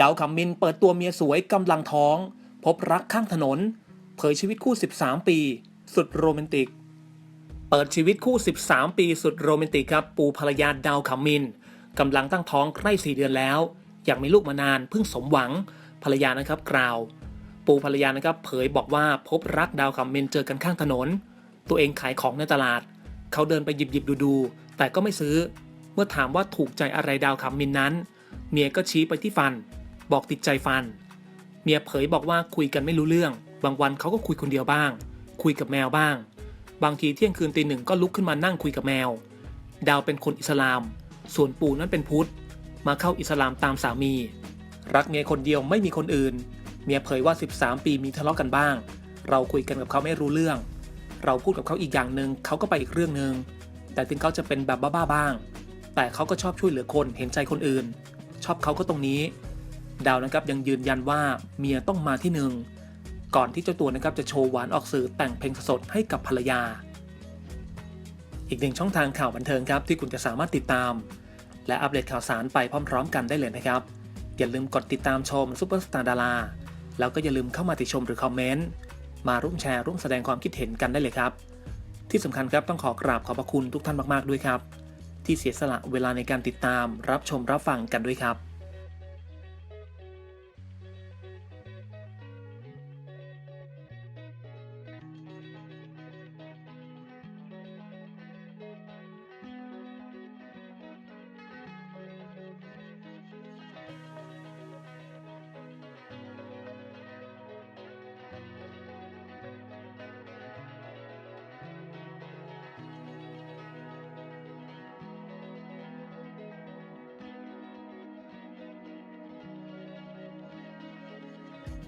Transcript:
ดาวคำมินเปิดตัวเมียสวยกำลังท้อง พบรักข้างถนน เผยชีวิตคู่ 13 ปี สุดโรแมนติก เปิดชีวิตคู่ 13 ปีสุดโรแมนติกครับปูภรรยาดาวคำมินกำลังตั้งท้องใกล้4เดือนแล้ว อยากมีลูกมานานเพิ่งสมหวังภรรยานะครับกล่าว ปูภรรยานะครับเผยบอกว่าพบรักดาวคำมินเจอกันข้างถนน ตัวเองขายของในตลาด เขาเดินไปหยิบหยิบดูดูๆแต่ก็ไม่ซื้อ เมื่อถามว่าถูกใจอะไรดาวคำมินนั้น เมียก็ชี้ไปที่ฟัน บอกติดใจฟัน เมียเผยบอกว่าคุยกันไม่รู้เรื่อง บางวันเขาก็คุยคนเดียวบ้าง คุยกับแมวบ้าง บางทีเที่ยงคืนตีหนึ่งก็ลุกขึ้นมานั่งคุยกับแมว ดาวเป็นคนอิสลาม ส่วนปู่นั้นเป็นพุทธ มาเข้าอิสลามตามสามี รักเมียคนเดียวไม่มีคนอื่น เมียเผยว่า 13 ปีมีทะเลาะกันบ้าง เราคุยกันกับเขาไม่รู้เรื่อง เราพูดกับเขาอีกอย่างหนึ่งเขาก็ไปอีกเรื่องหนึ่งแต่ถึงเขาจะเป็นแบบบ้าๆบ้าง แต่เขาก็ชอบช่วยเหลือคนเห็นใจคนอื่น ชอบเขาก็ตรงนี้ ดาวนะครับยังยืนยันว่าเมียต้องมาที่หนึ่งก่อนที่เจ้าตัวนะครับจะโชว์หวานออกสื่อแต่งเพลงสดให้กับภรรยา อีกหนึ่งช่องทางข่าวบันเทิงครับที่คุณจะสามารถติดตาม และอัปเดตข่าวสารไปพร้อม ๆ กันได้เลยนะครับ อย่าลืมกดติดตามชมซุปเปอร์สตาร์ดาราแล้วก็อย่าลืมเข้ามาติชมหรือคอมเมนต์มาร่วมแชร์ร่วมแสดงความคิดเห็นกันได้เลยครับ ที่สำคัญครับต้องขอกราบขอบพระคุณทุกท่านมากๆด้วยครับ ที่เสียสละเวลาในการติดตามรับชมรับฟังกันด้วยครับ